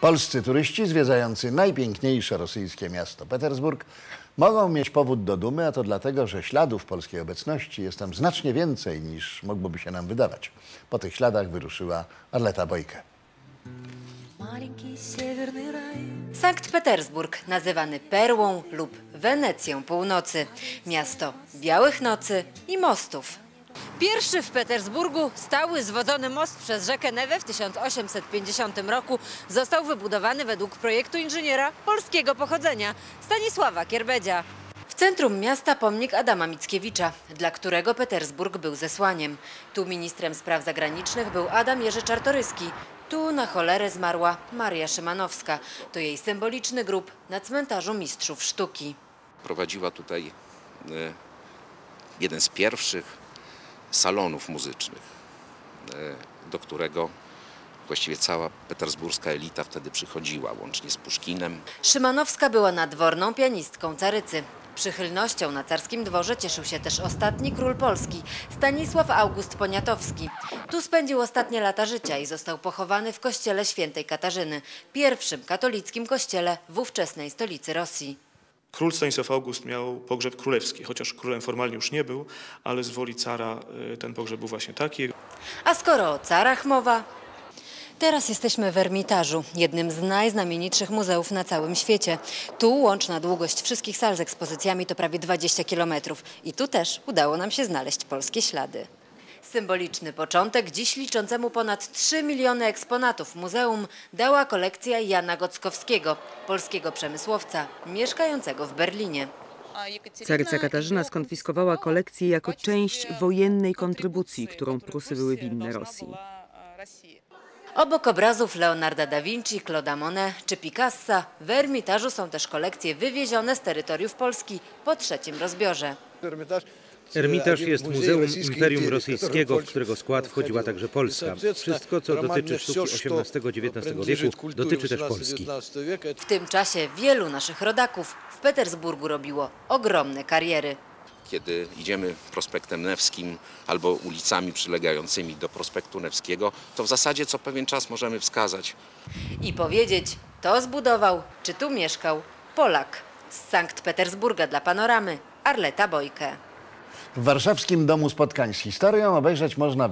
Polscy turyści zwiedzający najpiękniejsze rosyjskie miasto Petersburg mogą mieć powód do dumy, a to dlatego, że śladów polskiej obecności jest tam znacznie więcej niż mogłoby się nam wydawać. Po tych śladach wyruszyła Arleta Bojkę. Sankt Petersburg, nazywany Perłą lub Wenecją Północy. Miasto białych nocy i mostów. Pierwszy w Petersburgu stały zwodzony most przez rzekę Newę w 1850 roku został wybudowany według projektu inżyniera polskiego pochodzenia Stanisława Kierbedzia. W centrum miasta pomnik Adama Mickiewicza, dla którego Petersburg był zesłaniem. Tu ministrem spraw zagranicznych był Adam Jerzy Czartoryski. Tu na cholerę zmarła Maria Szymanowska. To jej symboliczny grób na cmentarzu mistrzów sztuki. prowadziła tutaj e, jeden z pierwszych salonów muzycznych, e, do którego właściwie cała petersburska elita wtedy przychodziła, łącznie z Puszkinem. Szymanowska była nadworną pianistką carycy. Przychylnością na carskim dworze cieszył się też ostatni król Polski, Stanisław August Poniatowski. Tu spędził ostatnie lata życia i został pochowany w kościele świętej Katarzyny, pierwszym katolickim kościele w ówczesnej stolicy Rosji. Król Stanisław August miał pogrzeb królewski, chociaż królem formalnie już nie był, ale z woli cara y, ten pogrzeb był właśnie taki. A skoro o carach mowa, Teraz jesteśmy w Ermitażu, jednym z najznamienitszych muzeów na całym świecie. Tu łączna długość wszystkich sal z ekspozycjami to prawie 20 kilometrów i tu też udało nam się znaleźć polskie ślady. Symboliczny początek dziś liczącemu ponad 3 miliony eksponatów muzeum dała kolekcja Jana Gockowskiego, polskiego przemysłowca mieszkającego w Berlinie. Caryca Katarzyna skonfiskowała kolekcję jako część wojennej kontrybucji, którą Prusy były winne Rosji. Obok obrazów Leonarda da Vinci, Claude'a Monet czy Picassa w Ermitażu są też kolekcje wywiezione z terytoriów Polski po trzecim rozbiorze. Ermitaż jest Muzeum Imperium Rosyjskiego, w którego skład wchodziła także Polska. Wszystko, co dotyczy sztuki XVIII-XIX wieku, dotyczy też Polski. W tym czasie wielu naszych rodaków w Petersburgu robiło ogromne kariery. Kiedy idziemy prospektem Newskim albo ulicami przylegającymi do prospektu Newskiego, to w zasadzie co pewien czas możemy wskazać I powiedzieć, to zbudował, czy tu mieszkał Polak. Z Sankt Petersburga dla panoramy Arleta Bojke. W warszawskim Domu Spotkań z Historią obejrzeć można